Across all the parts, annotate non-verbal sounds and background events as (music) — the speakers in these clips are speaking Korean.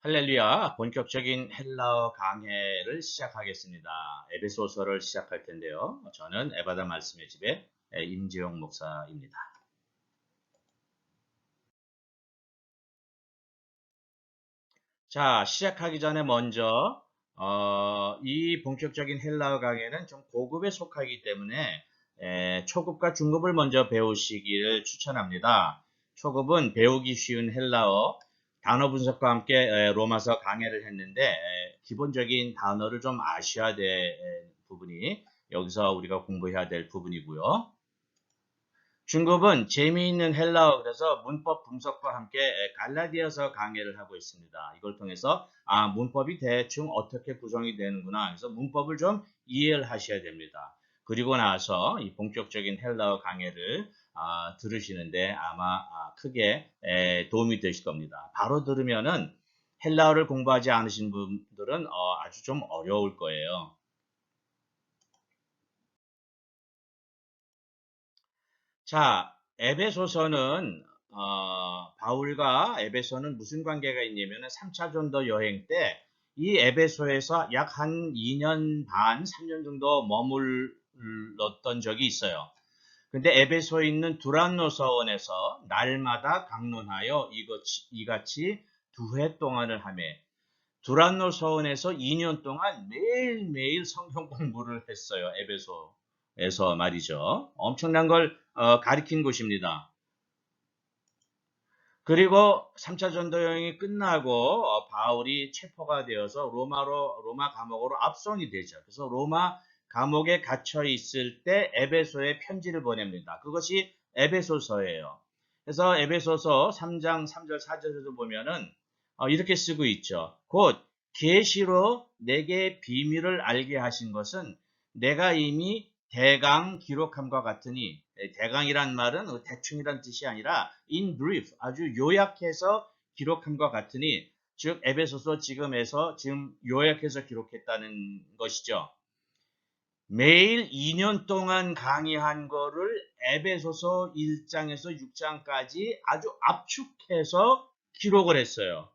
할렐루야, 본격적인 헬라어 강해를 시작하겠습니다. 에베소서를 시작할 텐데요. 저는 에바다 말씀의 집의 임지용 목사입니다. 자, 시작하기 전에 먼저 어, 이 본격적인 헬라어 강해는 좀 고급에 속하기 때문에 에, 초급과 중급을 먼저 배우시기를 추천합니다. 초급은 배우기 쉬운 헬라어, 단어 분석과 함께 로마서 강해를 했는데 기본적인 단어를 좀 아셔야 될 부분이 여기서 우리가 공부해야 될 부분이고요. 중급은 재미있는 헬라어 그래서 문법 분석과 함께 갈라디아서 강해를 하고 있습니다. 이걸 통해서 아 문법이 대충 어떻게 구성이 되는구나 그래서 문법을 좀 이해를 하셔야 됩니다. 그리고 나서 이 본격적인 헬라어 강해를 아, 들으시는데 아마 아, 크게 에, 도움이 되실 겁니다. 바로 들으면은 헬라어를 공부하지 않으신 분들은 어, 아주 좀 어려울 거예요. 자, 에베소서는 어, 바울과 에베소는 무슨 관계가 있냐면 3차 전도 여행 때 이 에베소에서 약 한 2년 반, 3년 정도 머물 렀던 적이 있어요. 근데 에베소에 있는 두란노 서원에서 날마다 강론하여 이같이, 두 해 동안을 하며 두란노 서원에서 2년 동안 매일매일 성경 공부를 했어요. 에베소에서 말이죠. 엄청난 걸 어, 가리킨 곳입니다. 그리고 3차 전도 여행이 끝나고 어, 바울이 체포가 되어서 로마로 로마 감옥으로 압송이 되죠. 그래서 로마 감옥에 갇혀 있을 때 에베소에 편지를 보냅니다. 그것이 에베소서예요. 그래서 에베소서 3장 3절 4절에도 보면은 어, 이렇게 쓰고 있죠. 곧 계시로 내게 비밀을 알게 하신 것은 내가 이미 대강 기록함과 같으니 대강이란 말은 대충이란 뜻이 아니라 in brief 아주 요약해서 기록함과 같으니 즉 에베소서 지금에서 지금 요약해서 기록했다는 것이죠. 매일 2년 동안 강의한 거를 에베소서 1장에서 6장까지 아주 압축해서 기록을 했어요.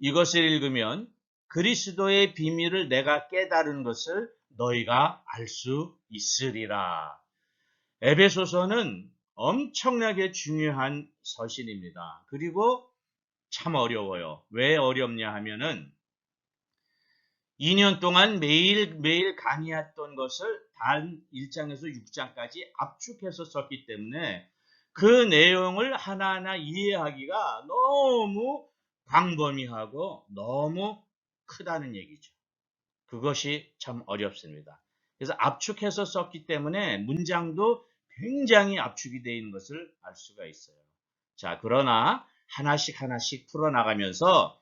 이것을 읽으면 그리스도의 비밀을 내가 깨달은 것을 너희가 알 수 있으리라. 에베소서는 엄청나게 중요한 서신입니다. 그리고 참 어려워요. 왜 어렵냐 하면은 2년 동안 매일매일 강의했던 것을 단 1장에서 6장까지 압축해서 썼기 때문에 그 내용을 하나하나 이해하기가 너무 광범위하고 너무 크다는 얘기죠. 그것이 참 어렵습니다. 그래서 압축해서 썼기 때문에 문장도 굉장히 압축이 되어 있는 것을 알 수가 있어요. 자, 그러나 하나씩 하나씩 풀어나가면서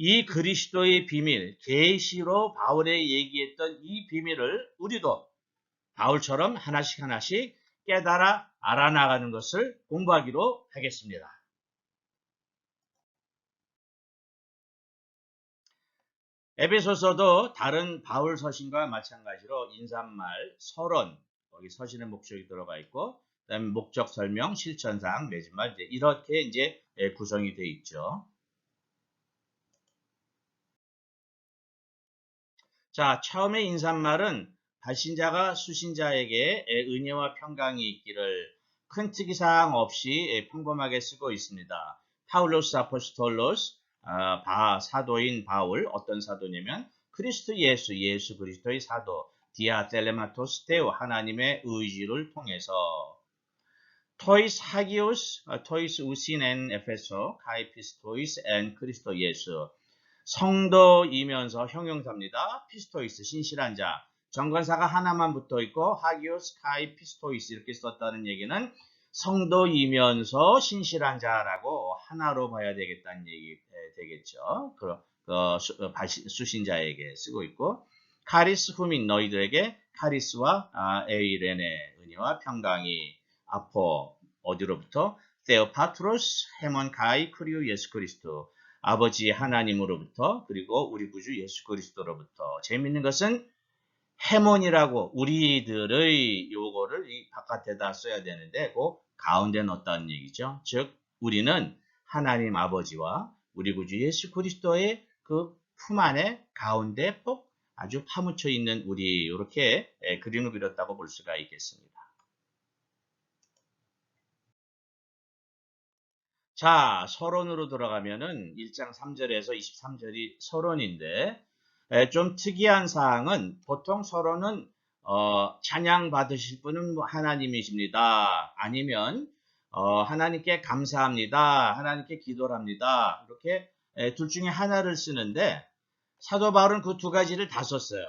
이 그리스도의 비밀, 계시로 바울에 얘기했던 이 비밀을 우리도 바울처럼 하나씩 하나씩 깨달아 알아나가는 것을 공부하기로 하겠습니다. 에베소서도 다른 바울 서신과 마찬가지로 인사말, 서론, 거기 서신의 목적이 들어가 있고, 그다음에 목적 설명, 실천사항, 매진말 이제 이렇게 이제 구성이 되어 있죠. 자, 처음에 인사말은 발신자가 수신자에게 은혜와 평강이 있기를 큰 특이사항 없이 평범하게 쓰고 있습니다. 파울로스 아포스톨로스 아, 바 사도인 바울 어떤 사도냐면 크리스트 예수 예수 그리스도의 사도 디아 텔레마토스 테오 하나님의 의지를 통해서 토이스 하기오스 토이스 우신 앤 에페소 카이피스 토이스 앤 크리스토 예수 성도이면서 형용사입니다. 피스토이스 신실한 자. 정관사가 하나만 붙어 있고 하기오 스 카이 피스토이스 이렇게 썼다는 얘기는 성도이면서 신실한 자라고 하나로 봐야 되겠다는 얘기 되겠죠. 그, 그 수, 어, 수신자에게 쓰고 있고 카리스 후민 너희들에게 카리스와 아, 에이렌의 은혜와 평강이 아포 어디로부터 세오파트로스 헤몬 가이 크리오 예수 그리스도 아버지 하나님으로부터 그리고 우리 구주 예수 그리스도로부터 재밌는 것은 해몬이라고 우리들의 요거를 이 바깥에다 써야 되는데 그 가운데 넣었다는 얘기죠. 즉 우리는 하나님 아버지와 우리 구주 예수 그리스도의 그 품 안에 가운데 꼭 아주 파묻혀 있는 우리 이렇게 예, 그림을 그렸다고 볼 수가 있겠습니다. 자, 서론으로 들어가면은 1장 3절에서 23절이 서론인데 에, 좀 특이한 사항은 보통 서론은 어, 찬양 받으실 분은 뭐 하나님이십니다. 아니면 어, 하나님께 감사합니다. 하나님께 기도를 합니다. 이렇게 에, 둘 중에 하나를 쓰는데 사도 바울은 그 두 가지를 다 썼어요.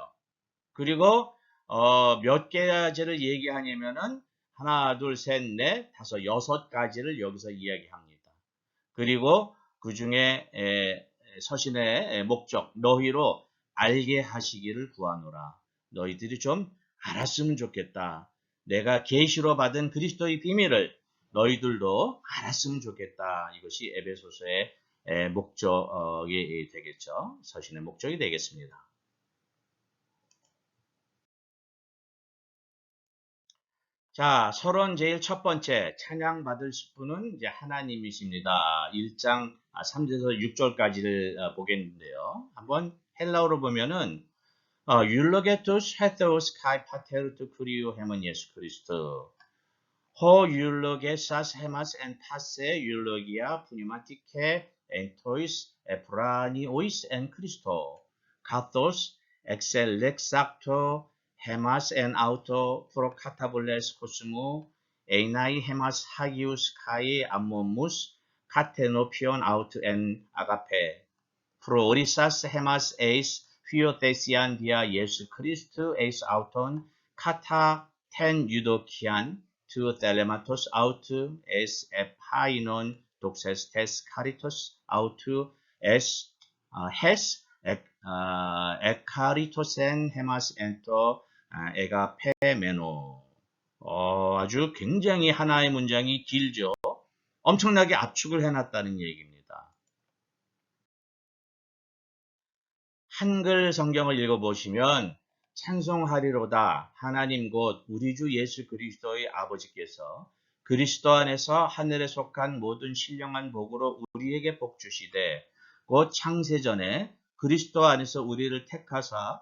그리고 어, 몇 가지를 얘기하냐면은 하나, 둘, 셋, 넷, 다섯, 여섯 가지를 여기서 이야기합니다. 그리고 그 중에 서신의 목적 너희로 알게 하시기를 구하노라. 너희들이 좀 알았으면 좋겠다. 내가 계시로 받은 그리스도의 비밀을 너희들도 알았으면 좋겠다. 이것이 에베소서의 목적이 되겠죠. 서신의 목적이 되겠습니다. 자, 서론 제일 첫 번째 찬양 받으실 분은 이제 하나님이십니다. 1장 3절에서 아, 6절까지를 어, 보겠는데요. 한번 헬라어로 보면은 율로게투스 헤테오스 카이 파테르투 크리오 헤먼 예수 그리스도 호 율로게사스 헤마스 엔 파세 율로기아 푸니마티케 엔토이스 에프라니오이스 엔 크리스토 카토스 엑셀렉삭토 헤마스 엔 아우토 프로카타볼레스 코스무 에이나이 헤마스 하기우스 카이 암모무스 카테노피온 아우트 엔 아가페. 프로오리사스 헤마스 에이스 휘오테시안 디아 예수 크리스트 에이스 아우톤 카타 텐 유도키안 투 텔레마토스 아우트 에스 에파이논 독세스 테스 카리토스 아우트 에스 헤스 에카리토센 헤마스 엔토 아, 에가페메노. 어, 아주 굉장히 하나의 문장이 길죠. 엄청나게 압축을 해놨다는 얘기입니다. 한글 성경을 읽어보시면 찬송하리로다 하나님 곧 우리 주 예수 그리스도의 아버지께서 그리스도 안에서 하늘에 속한 모든 신령한 복으로 우리에게 복 주시되 곧 창세전에 그리스도 안에서 우리를 택하사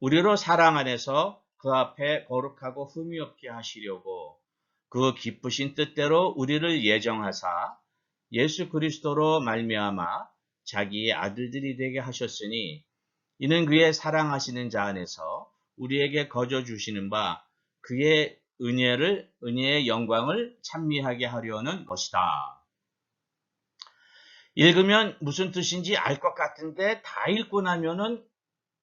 우리로 사랑 안에서 그 앞에 거룩하고 흠이 없게 하시려고 그 기쁘신 뜻대로 우리를 예정하사 예수 그리스도로 말미암아 자기의 아들들이 되게 하셨으니 이는 그의 사랑하시는 자 안에서 우리에게 거저 주시는 바 그의 은혜를 은혜의 영광을 찬미하게 하려는 것이다. 읽으면 무슨 뜻인지 알 것 같은데 다 읽고 나면은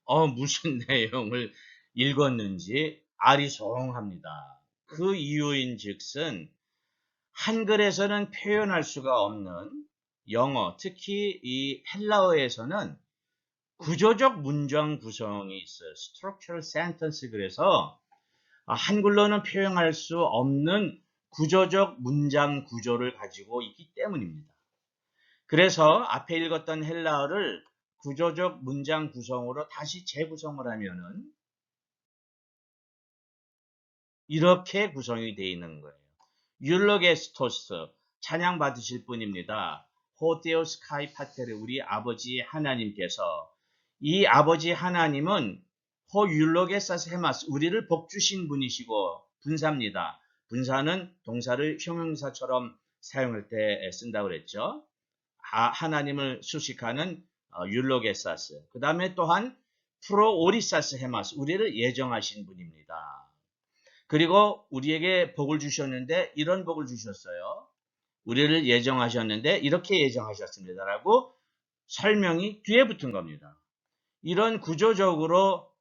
어, 무슨 (laughs) 내용을 읽었는지 아리송합니다. 그 이유인 즉슨 한글에서는 표현할 수가 없는 영어, 특히 이 헬라어에서는 구조적 문장 구성이 있어요. structural sentence 그래서 한글로는 표현할 수 없는 구조적 문장 구조를 가지고 있기 때문입니다. 그래서 앞에 읽었던 헬라어를 구조적 문장 구성으로 다시 재구성을 하면은 이렇게 구성이 되어 있는 거예요. 율로게스토스 찬양 받으실 분입니다. 호테오스 카이 파테르 우리 아버지 하나님께서 이 아버지 하나님은 호율로게사스 헤마스 우리를 복주신 분이시고 분사입니다. 분사는 동사를 형용사처럼 사용할 때 쓴다고 그랬죠. 하나님을 수식하는 어, 율로게사스. 그 다음에 또한 프로오리사스 헤마스. 우리를 예정하신 분입니다. 그리고 우리에게 복을 주셨는데 이런 복을 주셨어요. 우리를 예정하셨는데 이렇게 예정하셨습니다. 라고 설명이 뒤에 붙은 겁니다. 이런 구조적으로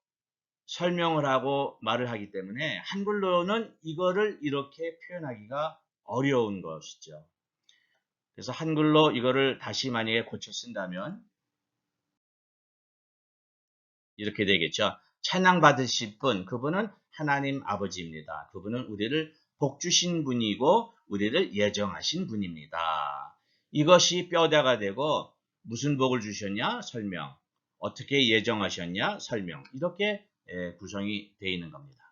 설명을 하고 말을 하기 때문에 한글로는 이거를 이렇게 표현하기가 어려운 것이죠. 그래서 한글로 이거를 다시 만약에 고쳐 쓴다면 이렇게 되겠죠. 찬양 받으실 분, 그분은 하나님 아버지입니다. 그분은 우리를 복 주신 분이고 우리를 예정하신 분입니다. 이것이 뼈대가 되고 무슨 복을 주셨냐? 설명. 어떻게 예정하셨냐? 설명. 이렇게 구성이 되어 있는 겁니다.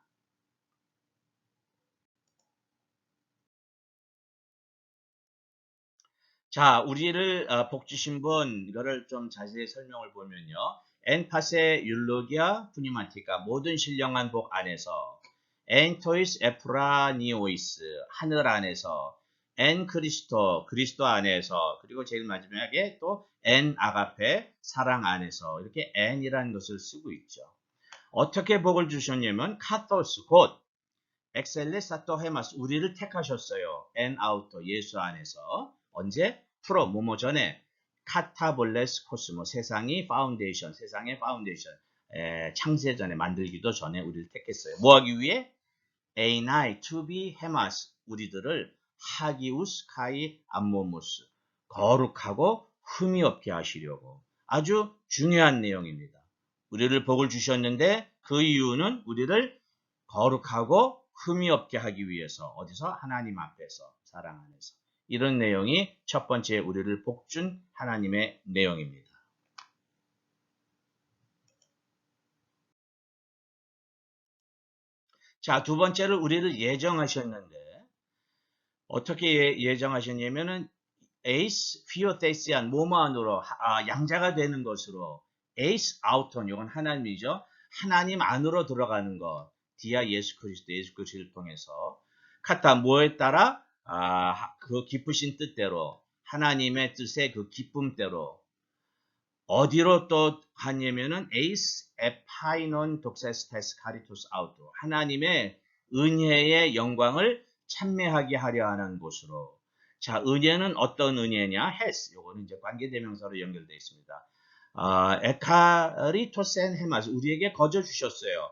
자, 우리를 어, 복 주신 분 이거를 좀 자세히 설명을 보면요. 엔파세 율로기아 푸니마티카 모든 신령한 복 안에서 엔토이스 에프라니오이스 하늘 안에서 엔 그리스도 그리스도 안에서 그리고 제일 마지막에 또 엔 아가페 사랑 안에서 이렇게 엔이라는 것을 쓰고 있죠. 어떻게 복을 주셨냐면 카토스 곧 엑셀레사토 헤마스 우리를 택하셨어요. 엔 아우토 예수 안에서 언제 프로 모모 전에 카타볼레스 코스모 세상이 파운데이션 세상의 파운데이션 에, 창세 전에 만들기도 전에 우리를 택했어요. 뭐 하기 위해? 에이나이 투비 헤마스 우리들을 하기우스 카이 암모무스 거룩하고 흠이 없게 하시려고 아주 중요한 내용입니다. 우리를 복을 주셨는데 그 이유는 우리를 거룩하고 흠이 없게 하기 위해서 어디서 하나님 앞에서 사랑 안에서 이런 내용이 첫 번째 우리를 복준 하나님의 내용입니다. 자, 두 번째로 우리를 예정하셨는데 어떻게 예, 정하셨냐면은 에이스 피오테시안 몸 안으로 아, 양자가 되는 것으로 에이스 아우턴 이건 하나님이죠. 하나님 안으로 들어가는 것. 디아 예수 그리스도 예수 그리스도를 통해서 카타 뭐에 따라 아, 그 기쁘신 뜻대로 하나님의 뜻의 그 기쁨대로. 어디로 또 가냐면은 에이스 에파이논 독세스테스 카리토스 아우토 하나님의 은혜의 영광을 찬매하게 하려 하는 곳으로. 자 은혜는 어떤 은혜냐? 헤스 요거는 이제 관계대명사로 연결되어 있습니다. 아, 에카리토센 헤마스. 우리에게 거저 주셨어요.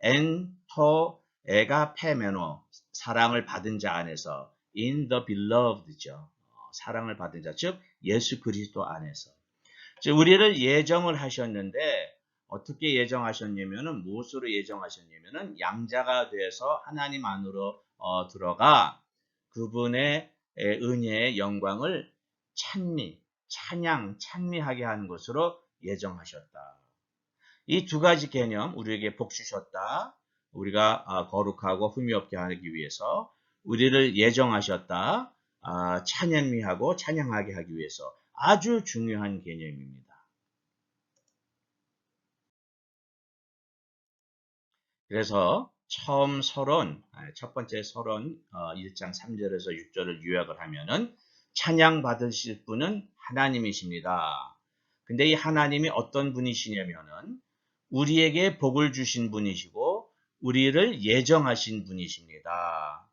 엔토 에가 페메노. 사랑을 받은 자 안에서 in the beloved죠. 어, 사랑을 받은 자, 즉 예수 그리스도 안에서. 즉 우리를 예정을 하셨는데 어떻게 예정하셨냐면은 무엇으로 예정하셨냐면은 양자가 돼서 하나님 안으로 어, 들어가 그분의 은혜의 영광을 찬미, 찬양, 찬미하게 하는 것으로 예정하셨다. 이 두 가지 개념 우리에게 복 주셨다. 우리가 아, 거룩하고 흠이 없게 하기 위해서 우리를 예정하셨다. 아, 찬양미하고 찬양하게 하기 위해서 아주 중요한 개념입니다. 그래서 처음 서론, 아, 첫 번째 서론 1장 어, 3절에서 6절을 요약을 하면은 찬양 받으실 분은 하나님이십니다. 근데 이 하나님이 어떤 분이시냐면은 우리에게 복을 주신 분이시고 우리를 예정하신 분이십니다.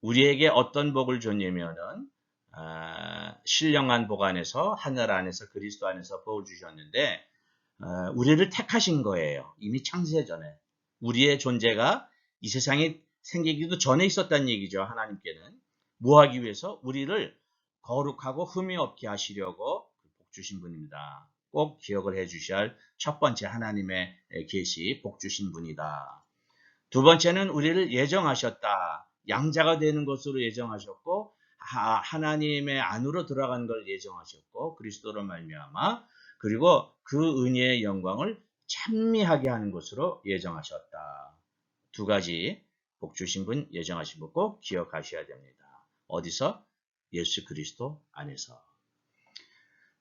우리에게 어떤 복을 줬냐면은 아, 신령한 복 안에서 하늘 안에서 그리스도 안에서 복을 주셨는데 아, 우리를 택하신 거예요. 이미 창세 전에 우리의 존재가 이 세상에 생기기도 전에 있었다는 얘기죠. 하나님께는 뭐 하기 위해서 우리를 거룩하고 흠이 없게 하시려고 복 주신 분입니다. 꼭 기억을 해 주셔야 할 첫 번째 하나님의 계시 복 주신 분이다. 두 번째는 우리를 예정하셨다. 양자가 되는 것으로 예정하셨고 하나님의 안으로 들어간 걸 예정하셨고 그리스도로 말미암아 그리고 그 은혜의 영광을 찬미하게 하는 것으로 예정하셨다. 두 가지 복 주신 분 예정하신 분꼭 기억하셔야 됩니다. 어디서? 예수 그리스도 안에서.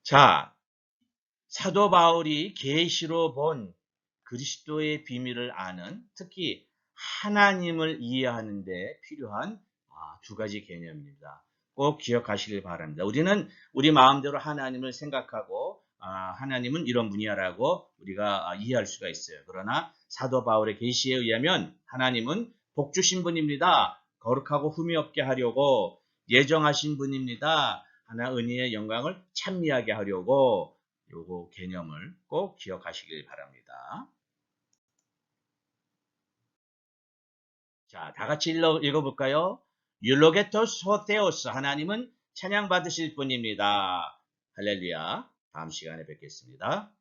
자, 사도 바울이 계시로 본 그리스도의 비밀을 아는 특히 하나님을 이해하는 데 필요한 아, 두 가지 개념입니다. 꼭 기억하시길 바랍니다. 우리는 우리 마음대로 하나님을 생각하고 아, 하나님은 이런 분이야라고 우리가 아, 이해할 수가 있어요. 그러나 사도 바울의 계시에 의하면 하나님은 복 주신 분입니다. 거룩하고 흠이 없게 하려고 예정하신 분입니다. 하나 은혜의 영광을 찬미하게 하려고 요거 개념을 꼭 기억하시길 바랍니다. 자, 다 같이 읽어, 읽어볼까요? 율로게토스 호테오스 하나님은 찬양 받으실 분입니다. 할렐루야. 다음 시간에 뵙겠습니다.